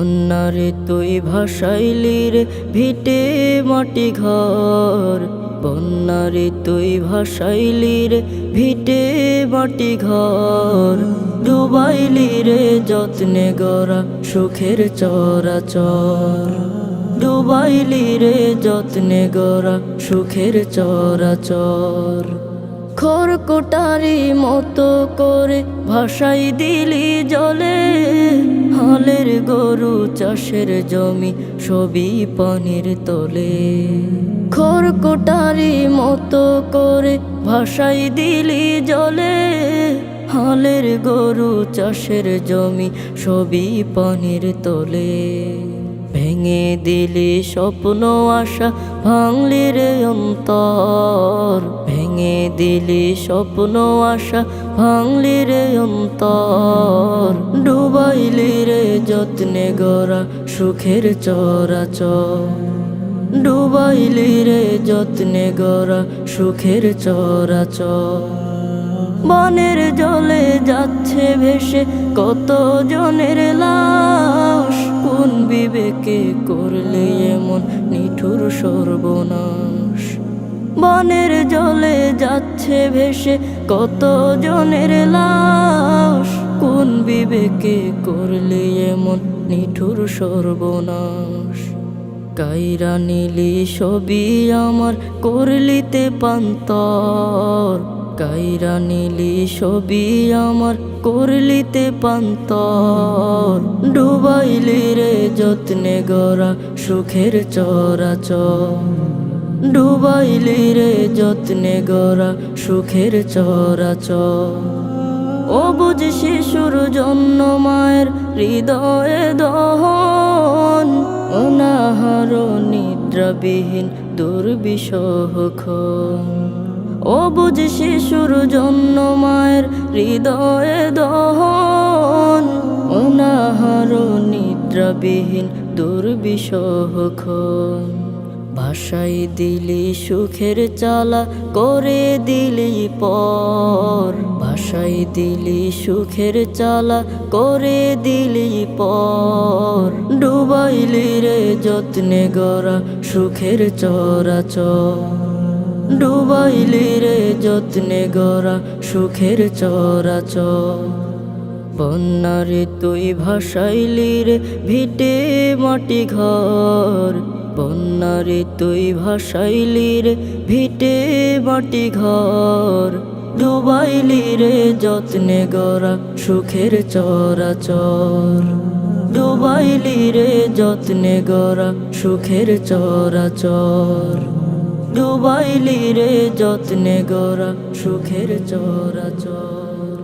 বন্যারে তুই ভাসাইলি রে, ভিটে মাটি ঘর। বন্যারে তুই ভাসাইলি রে, ভিটে মাটি ঘর। ডুবাইলি রে যত্নে গড়া সুখের চরাচর। ডুবাইলি রে যত্নে গড়া সুখের চরাচর। খড়কোটারি মতো করে ভাসাই দিলি জলে। হালের গরু চাষের জমি সবই পানির তলে। খড়কোটারি মতো করে ভাসাই দিলি জলে। হালের গরু চাষের জমি সবই পানির তলে। ভেঙে দিলি স্বপ্ন আশা, ভাঙলি রে অন্তর। ভেঙে দিলি স্বপ্ন আশা, ভাঙলি রে অন্তর। ডুবাইলি রে যত্নে গড়া সুখের চরাচর। ডুবাইলি রে যত্নে গড়া সুখের চরাচর। বনের জলে যাচ্ছে ভেসে কত জনের কোন বিবেকে করলে এমন নিঠুর সর্বনাশ? বনের জলে যাচ্ছে ভেসে কত জনের লাশ? কোন বিবেকে করলে এমন নিঠুর সর্বনাশ? কাইরা নীলি ছবি আমার করলিতে পান্তর। কাইরা নীলি ছবি আমার করলিতে পান্তর। ডুবাইলি রে যত্নে গড়া সুখের চরাচর। ডুবাইলি রে যত্নে গড়া সুখের চরাচর। ও বুঝ শিশুর জন্য মায়ের হৃদয়ে দহন অনাহার নিদ্রাবিহীন দুর্বিষহ খন ও বুঝ শিশুর জন্য মায়ের হৃদয়ে দহন, অনাহার নিদ্রাবিহীন দুর্বিষহ। ভাসাই দিলি সুখের চালা, করে দিলি পর। ভাসাই দিলি সুখের চালা, করে দিলি পর। ডুবাইলি রে যত্নে গড়া সুখের চরাচর। ডুবাইলি রে যত্নে গড়া সুখের চরাচর। বন্যারে তুই ভাসাইলি রে ভিটে মাটি ঘর। বন্যারে তুই ভাসাইলি রে ভিটে মাটি ঘর। ডুবাইলি রে যত্নে গড়া সুখের চরাচর। ডুবাইলি রে যত্নে গড়া সুখের চরাচর। ডুবাইলি রে যত্নে গড়া সুখের চরাচর।